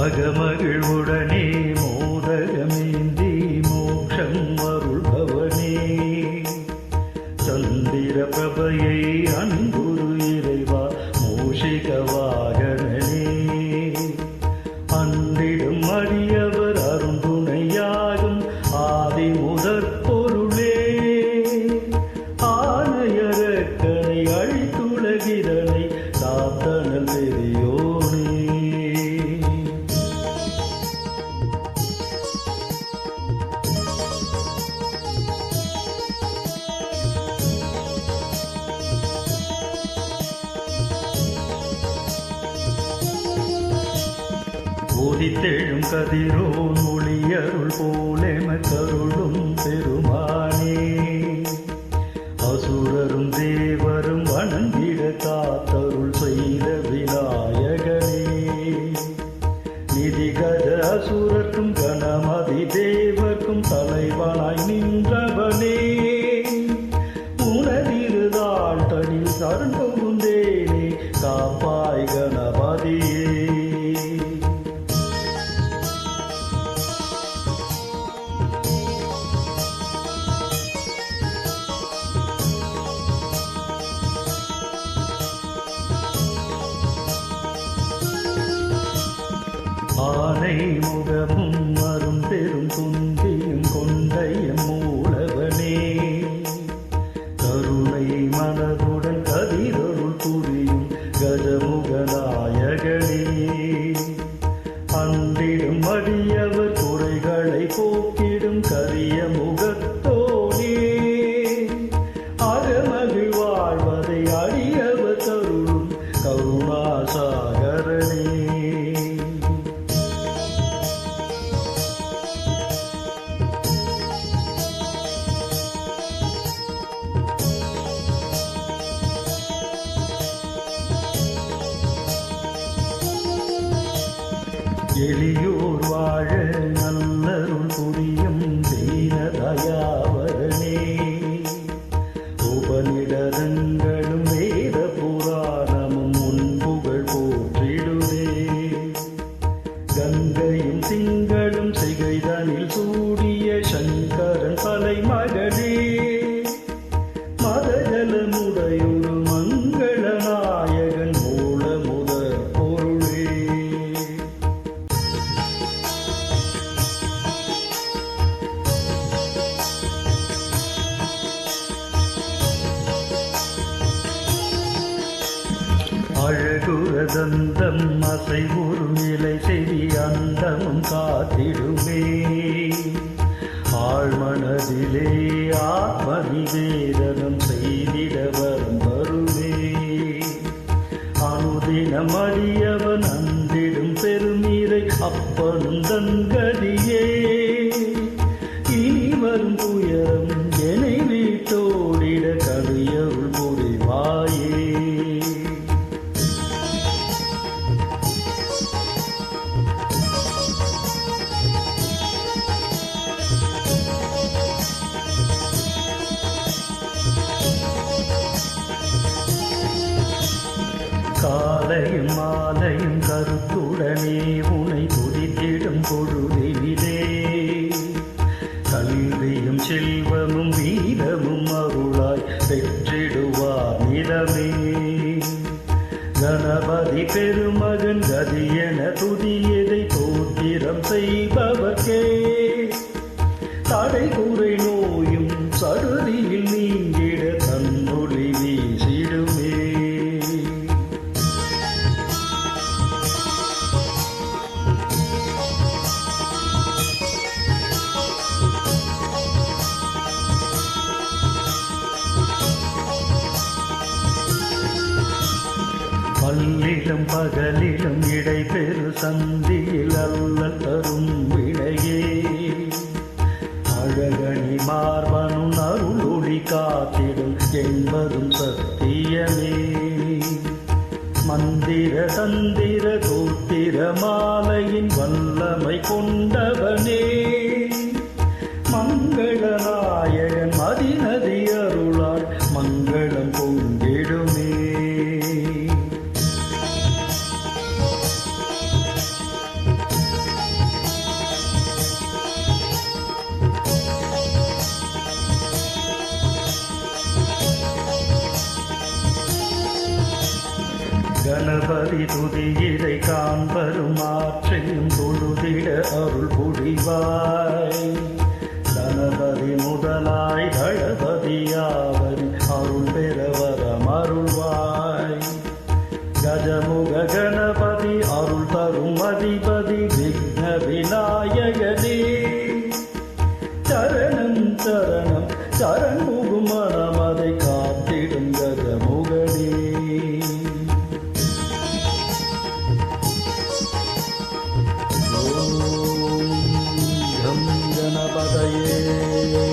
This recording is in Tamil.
அகமகிழ்வுடனே மோதகமேந்தி மோஷம் அருள்பவனே. சந்திர பிரபையை அன்புரு இறைவா மூஷிக உதித்தெழும் கதிரோ ஒளியருள் போலெம கருளும் பெருமானே. அசுரரும் தேவரும் வணங்கிட காத்தருள் செய்த விநாயகனே. நிதி கஜ அசுரர்க்கும் கணமதி தேவர்க்கும் தலைவனாய் நின்றவனே. உனதிருதாள் தனில் சரண் புகுந்தேனே காப்பாய் கணபதியே ஆனை முகமும் அரும் பெரும் துந்தியும் கொண்டைய மூலவனே. கருணை மனதுடன் கதிரொருள் புரியும் கஜமுகநாயகனே. அன்றிடும் அடியவர் எளியோர் வாழ நல்லருள் புரியும் தீனதயாவரனே உபநிடதங்களும் வேத புராணமும் முன்புகள் போற்றிடுதே. கங்கையும் திங்களும் சிகைதனில் அழகுரதந்தம் அசைவுறு நிலை செவி அந்தமும் காத்திடுமே. ஆழ்மனதிலே ஆத்ம காலையும் மாலையும் கருத்துடனே உனை துதித்திடும் பொழுதிலே கல்வியும் செல்வமும் வீரமும் அருளாய் பெற்றிடுவார் நிலமே. கணபதி பெருமகன் கதி என துதியதை போத்திரம் செய்பவர்க்கே. தடை குறை நோயும் சடுதியில் பகலிலும் இடைபெறு சந்தியில் அல்ல தரும் விடையே. அழகணி மார்பனும் அருளொளி காத்திடும் என்பதும் சத்தியமே. மந்திர தந்திர தோத்திர மாலையின் வல்லமை கொண்டவனே கணபதி துதி காண்பரும் ஆற்றையும் தொழுதிட அருள் புரிவாய். கணபதி முதலாய் தளபதியாவர் அருள் பெறவரம் அருள்வாய். கஜமு Yeah.